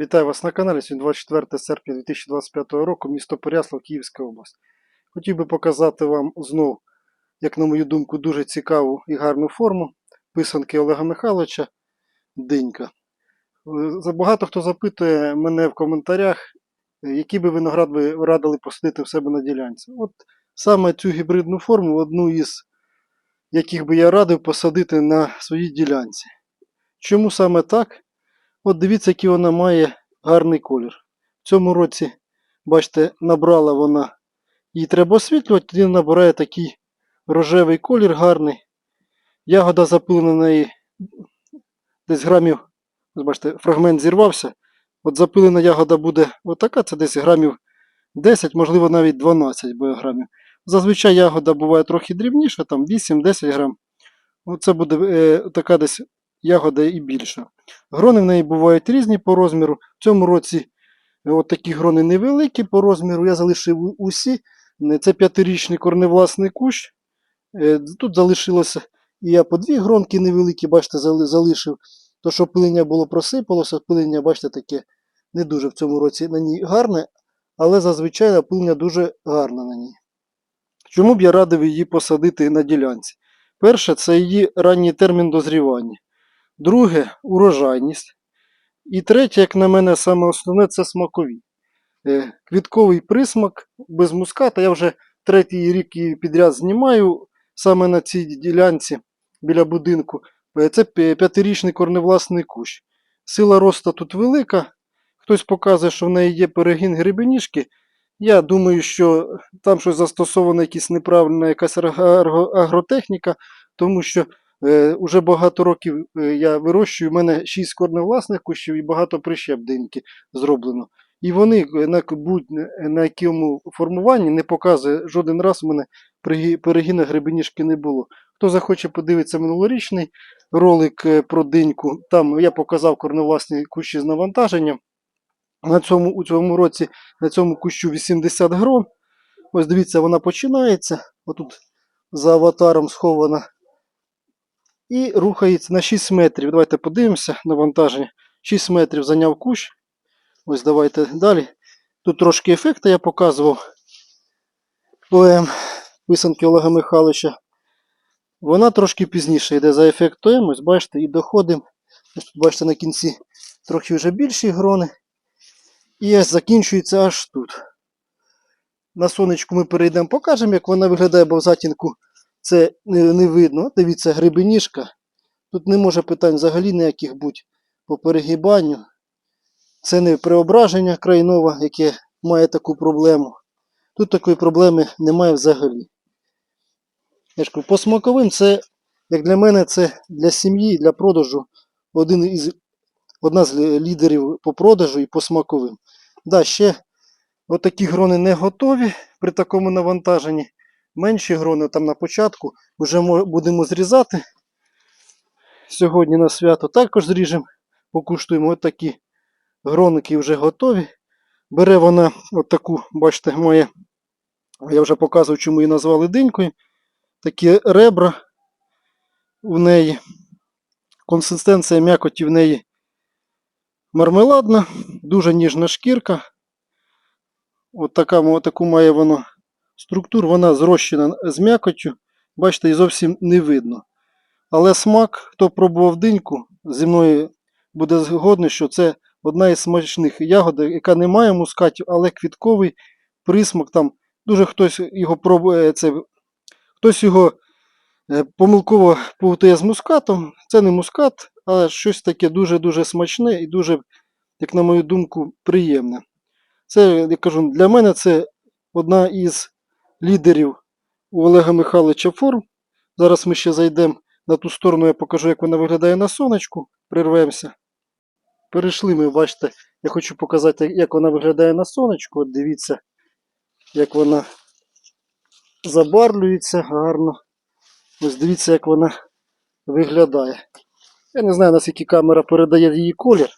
Вітаю вас на каналі. Сьогодні 24 серпня 2025 року, місто Перяслав, Київська область. Хотів би показати вам знов, як на мою думку, дуже цікаву і гарну форму писанки Олега Михайловича Динька. Е, Багато хто запитує мене в коментарях, який би виноград ви радили посадити в себе на ділянці. От саме цю гібридну форму, одну із яких би я радив посадити на своїй ділянці. Чому саме так? От дивіться, який вона має гарний колір. В цьому році, бачите, набрала вона, її треба освітлювати, тоді набирає такий рожевий колір гарний. Ягода запилена на неї десь грамів, бачите, фрагмент зірвався. От запилена ягода буде отака, це десь грамів 10, можливо навіть 12 грамів. Зазвичай ягода буває трохи дрібніша, там 8-10 грам. Оце буде е, така десь ягода і більша. Грони в неї бувають різні по розміру. В цьому році е, от такі грони невеликі по розміру. Я залишив усі. Е, Це п'ятирічний корневласний кущ. Е, Тут залишилося і я по дві гронки невеликі, бачите, залишив. То, що пилення було просипалося, пилення, бачите, таке не дуже в цьому році на ній гарне, але зазвичай пилення дуже гарне на ній. Чому б я радив її посадити на ділянці? Перше, це її ранній термін дозрівання. Друге урожайність. І третє, як на мене, саме основне це смакові. Е, Квітковий присмак без муската. Я вже третій рік її підряд знімаю саме на цій ділянці біля будинку. Е, Це п'ятирічний корневласний кущ. Сила росту тут велика. Хтось показує, що в неї є перегін грибеніжки. Я думаю, що там щось застосована якась неправильна якась агротехніка, тому що Е, уже багато років е, я вирощую, у мене 6 корневласних кущів і багато прищеп диньки зроблено. І вони е, на будь на якому формуванні не показує жоден раз у мене перегіна гребеніжки не було. Хто захоче подивитися минулорічний ролик про диньку, там я показав корневласні кущі з навантаженням. На цьому, у цьому році на цьому кущу 80 грон. Ось дивіться, вона починається. Отут за аватаром схована і рухається на 6 метрів. Давайте подивимося навантаження. 6 метрів зайняв кущ. Ось давайте далі. Тут трошки ефекту я показував. ОМ писанки Олега Михайловича. Вона трошки пізніше йде за ефект ОМ. Ось бачите, і доходимо. Ось тут бачите на кінці трохи вже більші грони. І ось закінчується аж тут. На сонечку ми перейдемо, покажемо, як вона виглядає, бо в затінку це не, не видно. Дивіться, грибеніжка. Тут не може питань взагалі ніяких бути по перегибанню. Це не преображення крайнова, яке має таку проблему. Тут такої проблеми немає взагалі. Я ж кажу, по смаковим це, як для мене, це для сім'ї, для продажу один із, одна з лідерів по продажу і по смаковим. Да, ще отакі грони не готові при такому навантаженні менші грони там на початку вже будемо зрізати. Сьогодні на свято також зріжемо, покуштуємо От такі гроники вже готові. Бере вона отаку, бачите, має, я вже показував, чому її назвали динькою. Такі ребра у неї. Консистенція м'якоті в неї мармеладна, дуже ніжна шкірка. От таку має вона структуру, вона зрощена з м'якоттю. Бачите, і зовсім не видно. Але смак, хто пробував диньку, зі мною буде згодний, що це одна із смачних ягод, яка не має мускатів, але квітковий присмак. Там дуже хтось його пробує, це, хтось його е, помилково плутає з мускатом. Це не мускат, але щось таке дуже-дуже смачне і дуже, як на мою думку, приємне. Це, я кажу, для мене це одна із лідерів у Олега Михайловича форм. Зараз ми ще зайдемо на ту сторону, я покажу, як вона виглядає на сонечку. Прирвемося. Перейшли ми, бачите, я хочу показати, як вона виглядає на сонечку. От дивіться, як вона забарвлюється гарно. Ось дивіться, як вона виглядає. Я не знаю, наскільки камера передає її колір.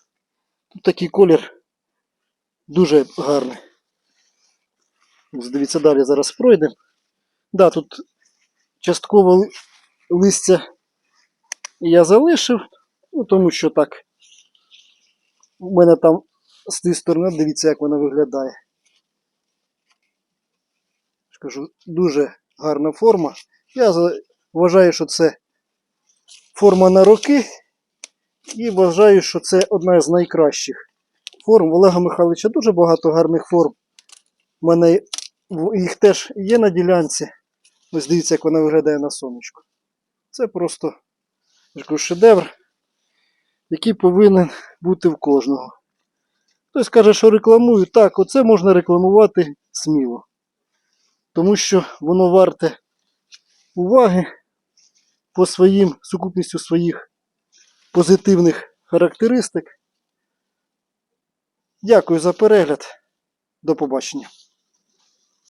Тут такий колір дуже гарний. Дивіться далі, зараз пройдемо. Да, тут частково листя я залишив, ну, тому що так. У мене там з тієї сторони, дивіться, як вона виглядає. Скажу, дуже гарна форма. Я вважаю, що це форма на роки. І вважаю, що це одна з найкращих форм. Олега Михайловича дуже багато гарних форм. У мене в- їх теж є на ділянці. Ось дивіться, як вона виглядає на сонечку. Це просто шедевр, який повинен бути в кожного. Хтось каже, що рекламую. Так, оце можна рекламувати сміло. Тому що воно варте уваги по своїм сукупністю своїх позитивних характеристик. Дякую за перегляд. До побачення.